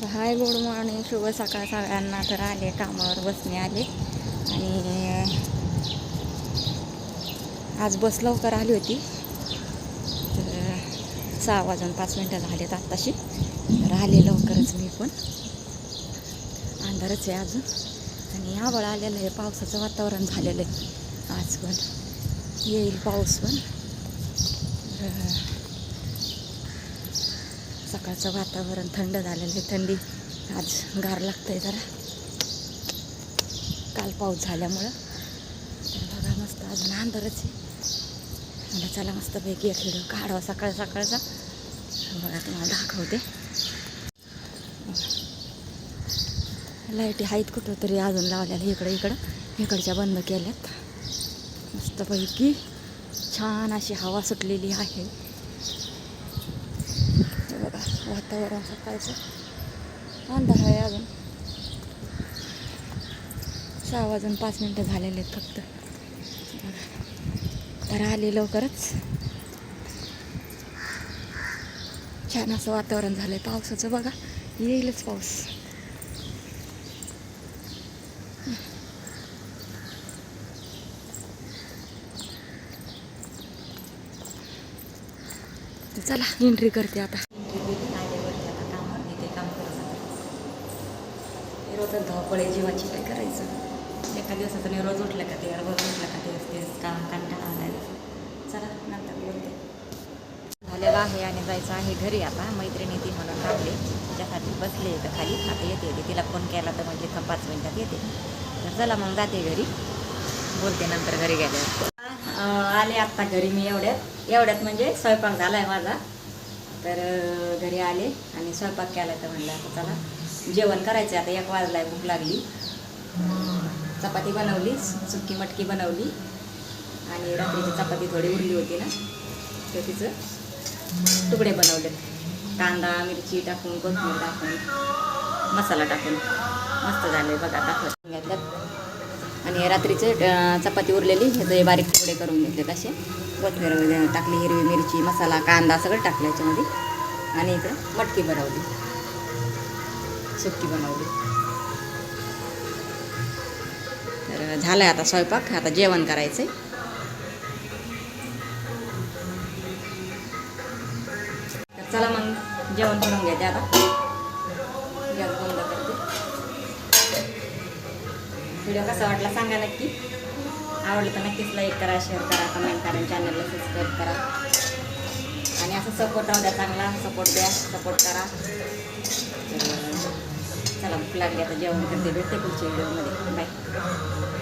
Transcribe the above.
तर hi good morning. शुभ सकाळ सगळ्यांना. तर आले कामावर बसणे आले. आणि आज बस लवकर आली होती. तर सहा वाजून पाच मिनटं झालेत आत्ताशी. तर आले लवकरच मी पण. अंधारच आहे अजून. आणि आबळ आलेलं आहे. पावसाचं वातावरण झालेलं आहे. आज पण येईल पाऊस पण. सकाळचं वातावरण थंड झालेलं आहे थंडी. आज गार लागतंय जरा. काल पाऊस झाल्यामुळं. तर बघा मस्त अजून अंधारच आहे. मला चला मस्तपैकी एक व्हिडिओ काढावा सकाळ सकाळचा. बघा तुम्हाला दाखवते. लाईटी आहेत कुठं तरी अजून लावलेल्या इकडं इकडं. इकडच्या बंद केल्यात. मस्तपैकी छान अशी हवा सुटलेली आहे. बघा वातावरण सकाळचं. अंधार आहे अजून. सहा वाजून पाच मिनटं झालेले आहेत फक्त तर आले लवकरच. छान असं वातावरण झालं आहे पावसाचं बघा. येईलच पाऊस. तर चला एंट्री करते आता. रोजच धावपळे जीवाची काय करायचं? एका दिवसाचं नाही रोज उठलं का ते रोज उठलं का दिवस तेच काम कंटाळा आलाय. चला नंतर बोलते. झालेलं आहे आणि जायचं आहे घरी आता. मैत्रिणी ती म्हणून थांबले. तिच्यासाठी बसले तर खाली. आता येते येते. तिला फोन केला तर म्हणजे पाच मिनिटात येते. तर चला मग जाते घरी. बोलते नंतर घरी गेल्यावर. आले आत्ता घरी मी एवढ्यात. एवढ्यात म्हणजे स्वयंपाक झाला आहे माझा. तर घरी आले आणि स्वयंपाक केला तर म्हणलं आता चला जेवण करायचं आता एक वाजला आहे भूक लागली. चपाती बनवली सुकी मटकी बनवली. आणि रात्रीची चपाती थोडी उरली होती ना तर तिचं तुकडे बनवले कांदा मिरची टाकून कोथमीर टाकून मसाला टाकून. मस्त झाले बघा टाकून घेतल्यात आणि रात्रीचे चपाती उरलेली ह्याचे बारीक तुकडे करून घेतले तसे कोथमीर वगैरे टाकली हिरवी मिरची मसाला कांदा सगळं टाकलं याच्यामध्ये. आणि इकडं मटकी बनवली. सुक्की बनवली. तर झालं आता स्वयंपाक आता जेवण करायचं तर चला मग जेवण करून घ्यायचे आता. गॅस व्हिडिओ कसा वाटला सांगा नक्की. आवडलं तर नक्कीच लाईक करा शेअर करा कमेंट करा चॅनलला सबस्क्राईब करा. आणि असं सपोर्ट राहू द्या चांगला सपोर्ट द्या सपोर्ट करा. चला भूक लागली आता जेवण करते भेटते पुढच्या व्हिडिओमध्ये बाय